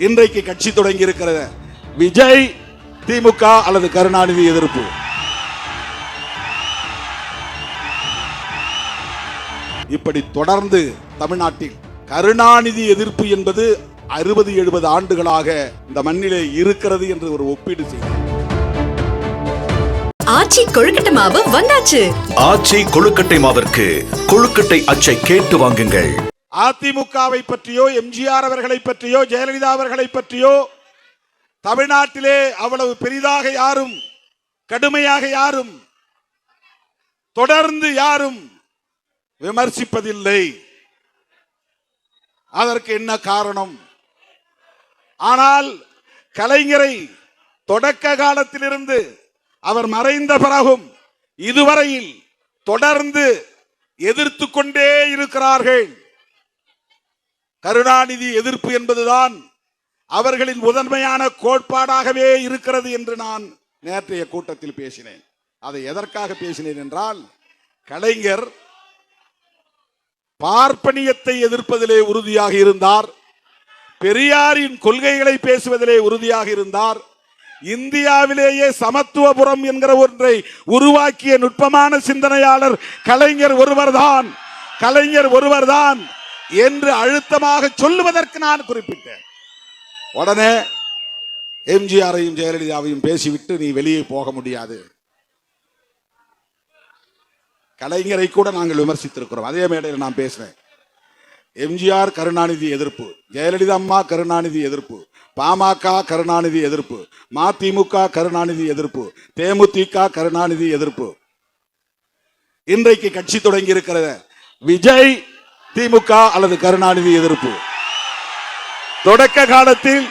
இன்றைக்கு கட்சி தொடங்கி இருக்கிறது. விஜய் திமுக அல்லது கருணாநிதி எதிர்ப்பு? இப்படி தொடர்ந்து தமிழ்நாட்டில் கருணாநிதி எதிர்ப்பு என்பது அறுபது எழுபது ஆண்டுகளாக இந்த மண்ணிலே இருக்கிறது என்று ஒரு ஒப்பீடு செய்யும் ஆச்சி கொழுக்கட்டை மாவு வந்தாச்சு. ஆச்சி கொழுக்கட்டை மாவிற்கு கொழுக்கட்டை அச்சை கேட்டு வாங்குங்கள். அதிமுகவை பற்றியோ எம்ஜிஆர் அவர்களை பற்றியோ ஜெயலலிதா அவர்களை பற்றியோ தமிழ்நாட்டிலே அவ்வளவு பெரிதாக யாரும் கடுமையாக யாரும் தொடர்ந்து யாரும் விமர்சிப்பதில்லை. அதற்கு என்ன காரணம்? ஆனால் கலைஞரை தொடக்க காலத்திலிருந்து அவர் மறைந்த பிறகும் இதுவரையில் தொடர்ந்து எதிர்த்து கொண்டே இருக்கிறார்கள். கருணாநிதி எதிர்ப்பு என்பதுதான் அவர்களின் முதன்மையான கோட்பாடாகவே இருக்கிறது என்று நான் நேற்றைய கூட்டத்தில் பேசினேன். அதை எதற்காக பேசினேன் என்றால் கலைஞர் பார்ப்பனியத்தை எதிர்ப்பதிலே உறுதியாக இருந்தார் பெரியாரின் கொள்கைகளை பேசுவதிலே உறுதியாக இருந்தார் இந்தியாவிலேயே சமத்துவபுரம் என்கிற ஒன்றை உருவாக்கிய நுட்பமான சிந்தனையாளர் கலைஞர் ஒருவர்தான். கலைஞர் ஒருவர்தான். என்று அழுத்தமாக சொல்லுவதற்கு நான் குறிப்பிட்டேன். உடனே எம்ஜிஆரையும் ஜெயலலிதாவையும் பேசிவிட்டு நீ வெளியே போக முடியாது. கலைஞரை கூட நாங்கள் விமர்சித்திருக்கிறோம். அதே மேடையில் நான் பேசினேன் எம்ஜிஆர் கருணாநிதி எதிர்ப்பு ஜெயலலிதா அம்மா கருணாநிதி எதிர்ப்பு பாமக கருணாநிதி எதிர்ப்பு மதிமுக கருணாநிதி எதிர்ப்பு தேமுதிக கருணாநிதி எதிர்ப்பு. இன்றைக்கு கட்சி தொடங்கி இருக்கிறத விஜய் திமுக அல்லது கருணாநிதி எதிர்ப்பு. தொடக்க காலத்தில்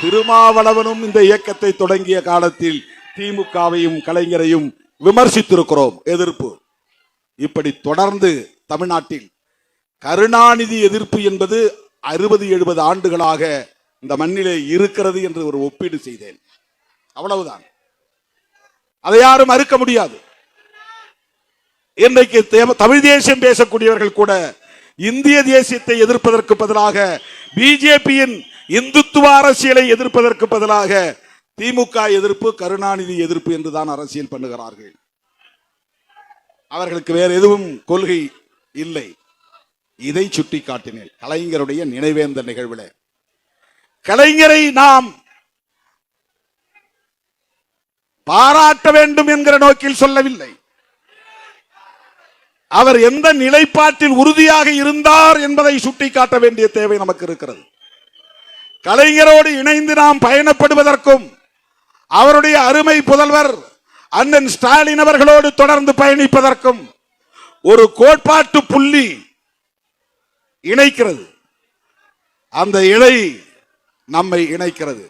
திருமாவளவனும் இந்த இயக்கத்தை தொடங்கிய காலத்தில் திமுகவையும் கலைஞரையும் விமர்சித்திருக்கிறோம். எதிர்ப்பு. இப்படி தொடர்ந்து தமிழ்நாட்டில் கருணாநிதி எதிர்ப்பு என்பது அறுபது எழுபது ஆண்டுகளாக இந்த மண்ணிலே இருக்கிறது என்று ஒரு ஒப்பீடு செய்தேன். அவ்வளவுதான். அதை யாரும் மறுக்க முடியாது. இன்றைக்கு தமிழ் தேசியம் பேசக்கூடியவர்கள் கூட இந்திய தேசியத்தை எதிர்ப்பதற்கு பதிலாக பிஜேபியின் இந்துத்துவ அரசியலை எதிர்ப்பதற்கு பதிலாக திமுக எதிர்ப்பு கருணாநிதி எதிர்ப்பு என்றுதான் அரசியல் பண்ணுகிறார்கள். அவர்களுக்கு வேற எதுவும் கொள்கை இல்லை. இதை சுட்டி காட்டினேன் கலைஞருடைய நினைவேந்த நிகழ்வில். கலைஞரை நாம் பாராட்ட வேண்டும் என்கிற நோக்கில் சொல்லவில்லை. அவர் எந்த நிலைப்பாட்டில் உறுதியாக இருந்தார் என்பதை சுட்டிக்காட்ட வேண்டிய தேவை நமக்கு இருக்கிறது. கலைஞரோடு இணைந்து நாம் பயணப்படுவதற்கும் அவருடைய அருமை புதல்வர் அண்ணன் ஸ்டாலின் அவர்களோடு தொடர்ந்து பயணிப்பதற்கும் ஒரு கோட்பாட்டு புள்ளி இணைக்கிறது. அந்த இழை நம்மை இணைக்கிறது.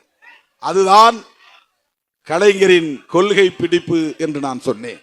அதுதான் கலைஞரின் கொள்கை பிடிப்பு என்று நான் சொன்னேன்.